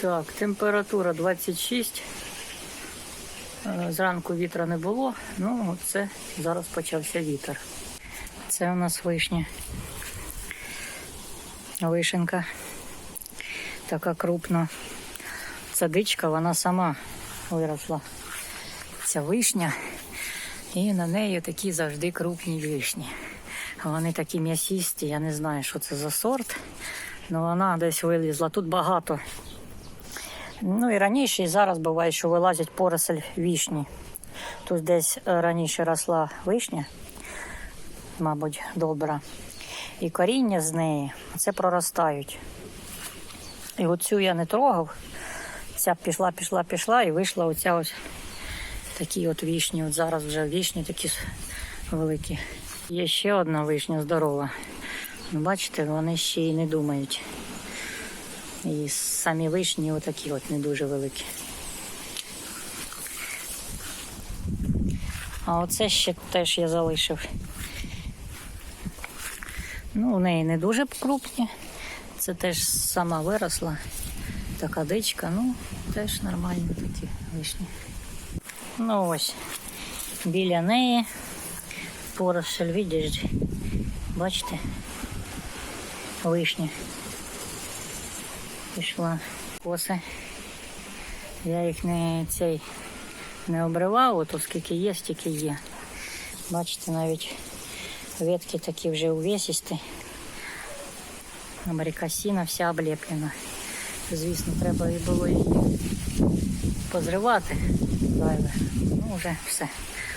Так, температура 26. Е, Зранку вітра не було, ну це зараз почався вітер. Це у нас вишня. Вишенка. Така крупна. Садичка, вона сама виросла. Ця вишня. І на неї такі завжди крупні вишні. Вони такі м'ясісті, я не знаю, що це за сорт. Ну вона десь вилізла. Тут багато. Ну і раніше, і зараз буває, що вилазять поросль вішні. Тут десь е, раніше росла вишня, мабуть, добра. І коріння з неї це проростають. І оцю я не трогав. Ця пішла, пішла, пішла і вийшла оця ось такі от вішні. От зараз вже вішні такі великі. Є ще одна вишня здорова. Бачите, вони ще й не думають. І самі вишні отакі от не дуже великі. А оце ще теж я залишив. Ну, у неї не дуже крупні. Це теж сама виросла. Така дичка, ну, теж нормальні такі вишні. Ну ось, біля неї поросль, видиш, бачите, вишня пішла коси. Я їх не цей не обривав, от оскільки є, стільки є. Бачите, навіть ветки такі вже увесісті. Америкасіна вся облеплена. Звісно, треба і було її позривати. Зайве. Ну, вже все.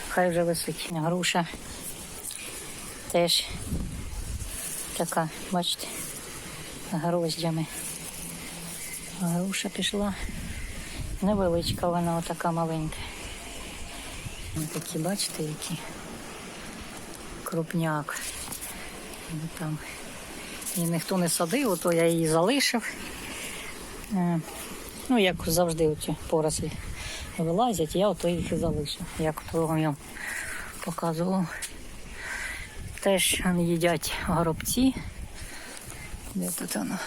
Хай вже висить. Груша теж така, бачите, гроздями. Груша пішла. Невеличка вона, отака маленька. Ось такі, бачите, які крупняк. Там. І ніхто не садив, ото я її залишив. Е, Ну, як завжди оці порослі вилазять, я ото їх і залишив, як того я показував. Теж їдять горобці. Де тут воно?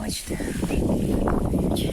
бачите, вже